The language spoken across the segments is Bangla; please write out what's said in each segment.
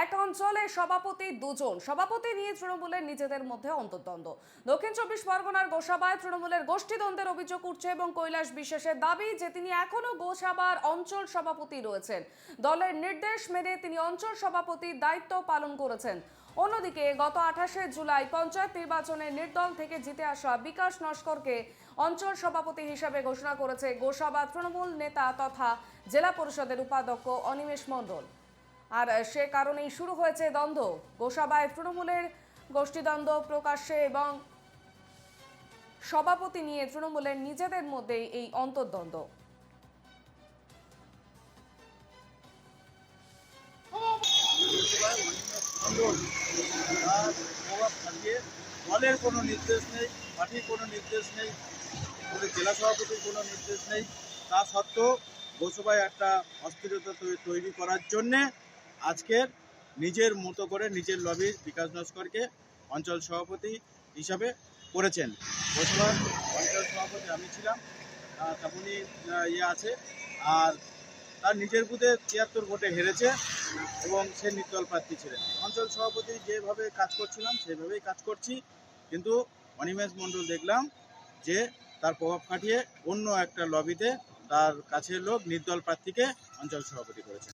এক অঞ্চলে সভাপতি দুজন। সভাপতি নিয়ে তৃণমূলের নিজেদের মধ্যে অন্তর্দ্বন্দ্ব। দক্ষিণ চব্বিশ পরগনার গোসাবায় তৃণমূলের গোষ্ঠীদ্বন্দ্বের অভিযোগ উঠছে এবং কৈলাস বিশেষের দাবি যে তিনি এখনও গোসাবার অঞ্চল সভাপতি রয়েছেন। দলের নির্দেশ মেনে তিনি অঞ্চল সভাপতির দায়িত্ব পালন করেছেন। অন্যদিকে গত আঠাশে জুলাই পঞ্চায়েত নির্বাচনে নির্দল থেকে জিতে আসা বিকাশ নস্করকে অঞ্চল সভাপতি হিসেবে ঘোষণা করেছে গোসাবা তৃণমূল নেতা তথা জেলা পরিষদের উপাধ্যক্ষ অনিমেষ মণ্ডল। আর সে কারণেই শুরু হয়েছে দ্বন্দ্ব। গোসাবায় তৃণমূলের গোষ্ঠীদ্বন্দ্ব প্রকাশ্যে এবং সভাপতি নিয়ে তৃণমূলের নিজেদের মধ্যেই এই অন্তর্দ্বন্দ্ব। দলের কোনো নির্দেশ নেই, পার্টির কোনো নির্দেশ নেই জেলা সভাপতির কোনো নির্দেশ নেই। তা সত্ত্বেও গোসবায় একটা অস্থিরতা তৈরি করার জন্যে আজকের নিজের মতো করে নিজের লবির বিকাশ নস্করকে অঞ্চল সভাপতি হিসাবে করেছেন। গোসবার অঞ্চল সভাপতি আমি ছিলাম তেমনই ইয়ে আছে। আর তার নিজের বুথে তিয়াত্তর ভোটে হেরেছে এবং সে নির্দল প্রার্থী ছিলেন। অঞ্চল সভাপতি যেভাবে কাজ করছিলাম, সেভাবেই কাজ করছি। কিন্তু অনিমেষ মণ্ডল দেখলাম যে তার প্রভাব খাটিয়ে অন্য একটা লবিতে তার কাছের লোক নির্দল প্রার্থীকে অঞ্চল সভাপতি করেছে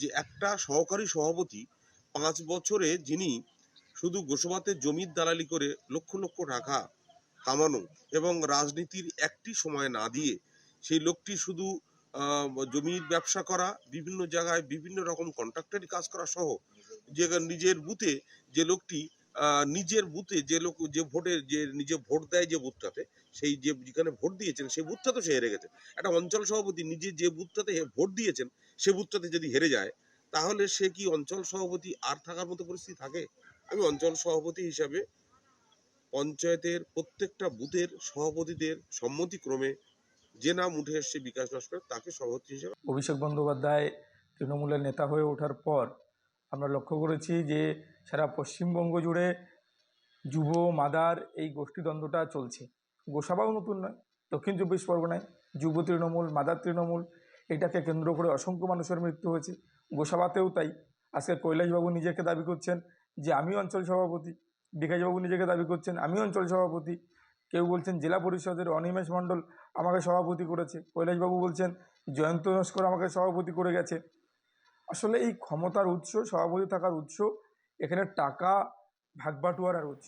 যে একটা সহকারী সভাপতি পাঁচ বছরে যিনি শুধু গোসবাতে জমির দালালি করে লক্ষ লক্ষ টাকা কামানো এবং রাজনীতির একটি সময় না দিয়ে সেই লোকটি শুধু জমির ব্যবসা করা, বিভিন্ন জায়গায় বিভিন্ন রকম কন্ট্রাক্টারি কাজ করা সহ যে নিজের বুথে যে লোকটি নিজের বুথে যে লোক, যে ভোটে, যে নিজে ভোট দেয় যে বুথটাতে, সেই যে যেখানে ভোট দিয়েছেন, সেই বুথটা তো সে হেরে গেছে। একটা অঞ্চল সভাপতি নিজে যে বুথটাতে ভোট দিয়েছেন, সে বুথটাতে যদি হেরে যায়, তাহলে সে কি অঞ্চল সভাপতি আর থাকার মতো পরিস্থিতি থাকে? আমি অঞ্চল সভাপতি হিসাবে পঞ্চায়েতের প্রত্যেকটা বুথের সভাপতিদের সম্মতিক্রমে যে নাম উঠে এসছে বিকাশ নস্কর তাকে সভাপতি হিসেবে অভিষেক বন্দ্যোপাধ্যায় তৃণমূলের নেতা হয়ে ওঠার পর আমরা লক্ষ্য করেছি যে সারা পশ্চিমবঙ্গ জুড়ে যুব, মাদার এই গোষ্ঠীদ্বন্দ্বটা চলছে। গোসাবাও নতুন নয়, দক্ষিণ চব্বিশ পরগনায় যুব তৃণমূল, মাদার তৃণমূল, এটাকে কেন্দ্র করে অসংখ্য মানুষের মৃত্যু হয়েছে। গোসাবাতেও তাই। আজকে কৈলাসবাবু নিজেকে দাবি করছেন যে আমি অঞ্চল সভাপতি বিকাশবাবু নিজেকে দাবি করছেন আমি অঞ্চল সভাপতি। কেউ বলছেন জেলা পরিষদের অনিমেষ মণ্ডল আমাকে সভাপতি করেছে। কৈলাসবাবু বলছেন জয়ন্ত নস্কর আমাকে সভাপতি করে গেছে। আসলে এই ক্ষমতার উৎস সভাপতি থাকার উৎস এখানে টাকা ভাগবাটোয়ারার উৎস।